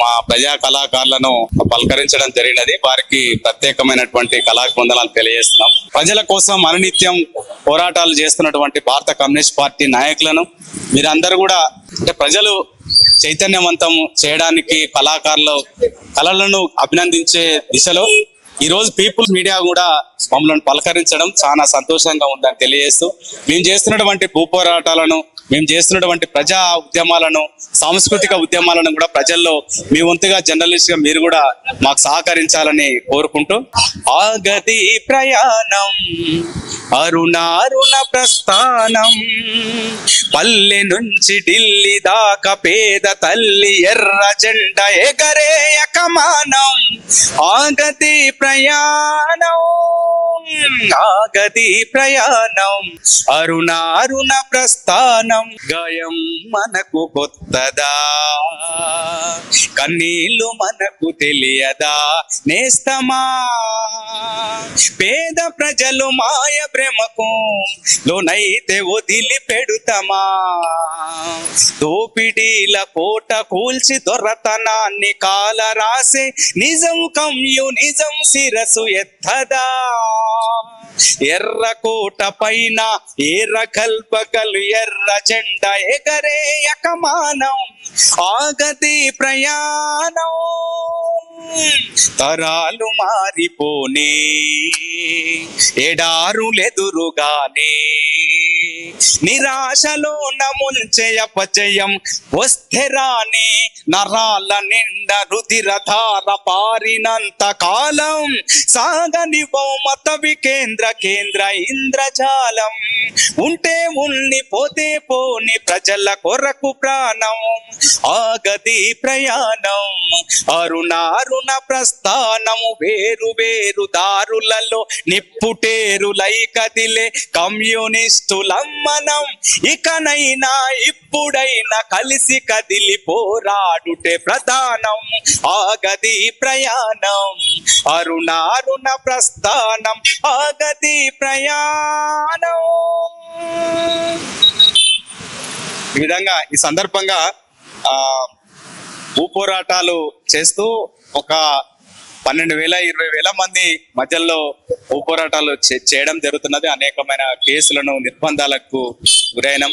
మా ప్రజా కళాకారులను పలకరించడం జరిగినది. వారికి ప్రత్యేకమైనటువంటి కళాకుందనాలు తెలియజేస్తున్నాం. ప్రజల కోసం అనునిత్యం పోరాటాలు చేస్తున్నటువంటి భారత కమ్యూనిస్ట్ పార్టీ నాయకులను మీరందరూ కూడా అంటే ప్రజలు చైతన్యవంతం చేయడానికి కళాకారులు కళలను అభినందించే దిశలో ఈ రోజు పీపుల్ మీడియా కూడా మమ్మల్ని పలకరించడం చాలా సంతోషంగా ఉందని తెలియజేస్తూ మేము చేస్తున్నటువంటి భూ పోరాటాలను మేము చేస్తున్నటువంటి ప్రజా ఉద్యమాలను సాంస్కృతిక ఉద్యమాలను కూడా ప్రజల్లో మీ వంతుగా జర్నలిస్ట్గా మీరు కూడా మాకు సహకరించాలని కోరుకుంటూ ఆగతి ప్రయాణం అరుణారుణ ప్రస్థానం పల్లె నుంచి ఢిల్లీ దాకా పేద తల్లి ఎర్ర జెండ ఎగరేయ యకమానం ఆగతి ప్రయాణం. ఆగతి ప్రయాణం. అరుణారుణ ప్రస్థానం. గయం మనకు కొత్తదా? కన్నీళ్ళు మనకు తెలియదా? నేస్తమా? పేద ప్రజలు మాయ భ్రమకు లోనైతే వదిలి పెడుతమా దోపిడీల కోట కూల్చి దొరతనాన్ని కాల రాసే నిజం కమ్యూనిజం శిరసు ఎత్తదా? ఎర్ర కోట పైన ఎర్ర కల్పకలు ఎర్ర చెండ ఎగరే యకమానం ఆగతి ప్రయాణం. తరాలు మారిపోనే ఎడారులెదురుగానే. నిరాశలో నముల్చే అపజయం వస్తే రాని నరాల నిండా రుధిరధార పారినంత కాలం. సాగని బహుమత వికేంద్ర కేంద్ర ఇంద్రజాలం. ఉంటే ఉన్ని పోతే పోని ప్రజల కొరకు ప్రాణం. ఆగది ప్రయాణం. అరుణారుణ ప్రస్థానము వేరు వేరు దారులలో నిప్పుటేరులై కదిలే మనం ఇకనైనా ఇప్పుడైనా కలిసి కదిలి పోరాడుటే ప్రధానం. ఆగది ప్రయాణం అరుణారుణ ప్రస్థానం. ఆగది ప్రయాణం. ఈ విధంగా ఈ సందర్భంగా ఆ చేస్తూ ఒక పన్నెండు వేల ఇరవై వేల మంది మధ్యలో పోరాటాలు చే- చేయడం జరుగుతున్నది. అనేకమైన కేసులను నిర్బంధాలకు గురైనం.